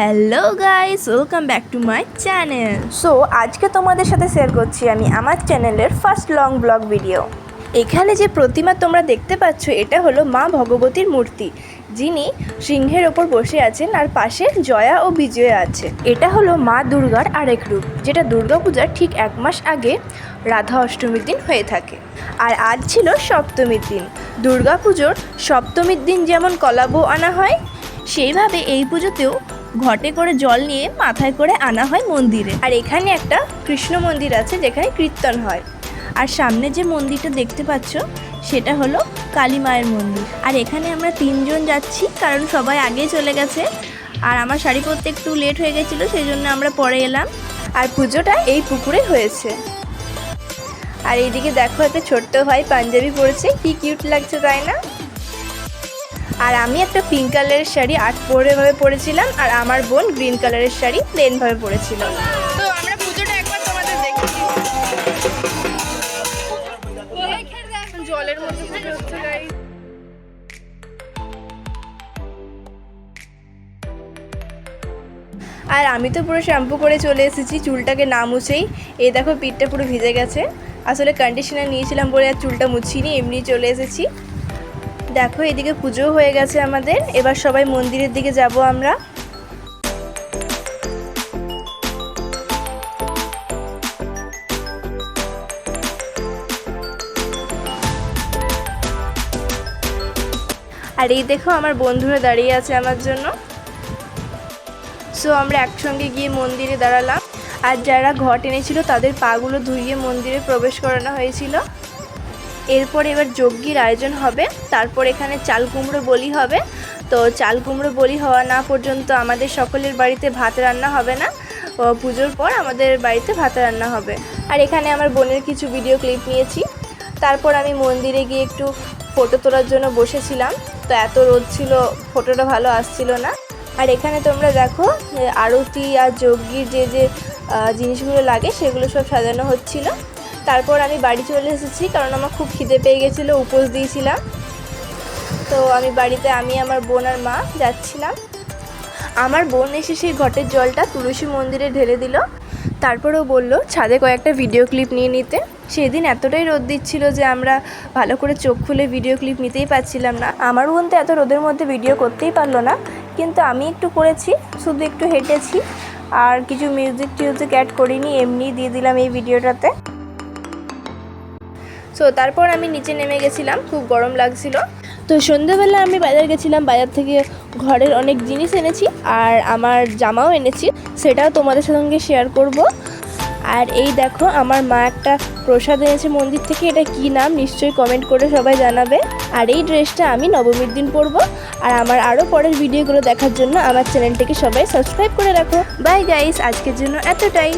Hello guys welcome back to my channel so আজকে তোমাদের সাথে শেয়ার করছি আমি আমার চ্যানেলের ফার্স্ট লং ব্লগ ভিডিও এখানে যে প্রতিমা তোমরা দেখতে পাচ্ছ, এটা হলো মা ভগবতীর মূর্তি, যিনি সিংহের ওপর বসে আছেন আর পাশে জয়া ও বিজয়া আছে। এটা হলো মা দুর্গার আরেক রূপ, যেটা দুর্গাপূজার ঠিক এক মাস আগে রাধা অষ্টমীর দিন হয়ে থাকে। আর আজ ছিল সপ্তমীর দিন। দুর্গাপুজোর সপ্তমীর দিন যেমন কলাবো আনা হয়, সেইভাবে এই পুজোতেও ঘটে করে জল নিয়ে মাথায় করে আনা হয় মন্দিরে। আর এখানে একটা কৃষ্ণ মন্দির আছে যেখানে কীর্তন হয়। আর সামনে যে মন্দিরটা দেখতে পাচ্ছ, সেটা হলো কালী মায়ের মন্দির। আর এখানে আমরা তিনজন যাচ্ছি, কারণ সবাই আগে চলে গেছে। আর আমার শাড়ি পরতে একটু লেট হয়ে গেছিল সেই জন্য আমরা পরে এলাম। আর পুজোটা এই পুকুরে হয়েছে। আর এইদিকে দেখো একটা ছোট্ট ভাই পাঞ্জাবি পরেছে, কি কিউট লাগছে তাই না? আর আমি একটা পিঙ্ক কালারের শাড়ি আট পরেভাবে পরেছিলাম আর আমার বোন গ্রিন কালারের শাড়ি প্লেনভাবে পরেছিল। তো আমরা পুজোটা একবার তোমাদের দেখেছি। জলের মধ্যে পুজো হচ্ছে আর আমি তো পুরো শ্যাম্পু করে চলে এসেছি চুলটাকে না মুছেই। এই দেখো পিঠটা পুরো ভিজে গেছে। আসলে কন্ডিশনার নিয়েছিলাম বলে আর চুলটা মুছিনি এমনি চলে এসেছি। দেখো, এদিকে পুজো হয়ে গেছে আমাদের। এবার সবাই মন্দিরের দিকে যাব আমরা। আর এই দেখো, আমার বন্ধুরা দাঁড়িয়ে আছে আমার জন্য। সো আমরা একসঙ্গে গিয়ে মন্দিরে দাঁড়ালাম। আর যারা ঘট এনেছিল তাদের পাগুলো ধুইয়ে মন্দিরে প্রবেশ করানো হয়েছিল। এরপর এবার যজ্ঞের আয়োজন হবে। তারপর এখানে চাল কুমড়ো বলি হবে। তো চাল কুমড়ো বলি হওয়া না পর্যন্ত আমাদের সকলের বাড়িতে ভাত রান্না হবে না। পুজোর পর আমাদের বাড়িতে ভাত রান্না হবে। আর এখানে আমার বোনের কিছু ভিডিও ক্লিপ নিয়েছি। তারপর আমি মন্দিরে গিয়ে একটু ফটো তোলার জন্য বসেছিলাম। তো এত রোদ ছিল ফটোটা ভালো আসছিল না। আর এখানে তোমরা দেখো আরতি আর যজ্ঞের যে যে জিনিসগুলো লাগে সেগুলো সব সাজানো হচ্ছিল। তারপর আমি বাড়ি চলে এসেছি, কারণ আমার খুব খিদে পেয়ে গেছিল, উপোস দিয়েছিলাম। তো আমি বাড়িতে আমি, আমার বোন আর মা যাচ্ছিলাম। আমার বোন এসে সেই ঘটের জলটা তুলসী মন্দিরে ঢেলে দিল। তারপরেও বলল, ছাদে কয়েকটা ভিডিও ক্লিপ নিয়ে নিতে। সেদিন এতটাই রোদ দিচ্ছিল যে আমরা ভালো করে চোখ খুলে ভিডিও ক্লিপ নিতেই পারছিলাম না। আমার বোন তো এত রোদের মধ্যে ভিডিও করতেই পারল না, কিন্তু আমি একটু করেছি, শুধু একটু হেঁটেছি। আর কিছু মিউজিক টিউজিক অ্যাড করিনি এমনি দিয়ে দিলাম এই ভিডিওটাতে সো তারপর আমি নিচে নেমে গেছিলাম, খুব গরম লাগছিল। তো সন্ধ্যেবেলা আমি বাজার গেছিলাম, বাজার থেকে ঘরের অনেক জিনিস এনেছি আর আমার জামাও এনেছি, সেটাও তোমাদের সঙ্গে শেয়ার করব। আর এই দেখো, আমার মা একটা প্রসাদ এনেছে মন্দির থেকে, এটা কি নাম নিশ্চয়ই কমেন্ট করে সবাই জানাবে। আর এই ড্রেসটা আমি নবমীর দিন পরব। আর আমার আরও পরের ভিডিওগুলো দেখার জন্য আমার চ্যানেলটিকে সবাই সাবস্ক্রাইব করে রাখো। বাই গাইস আজকের জন্য এতটাই।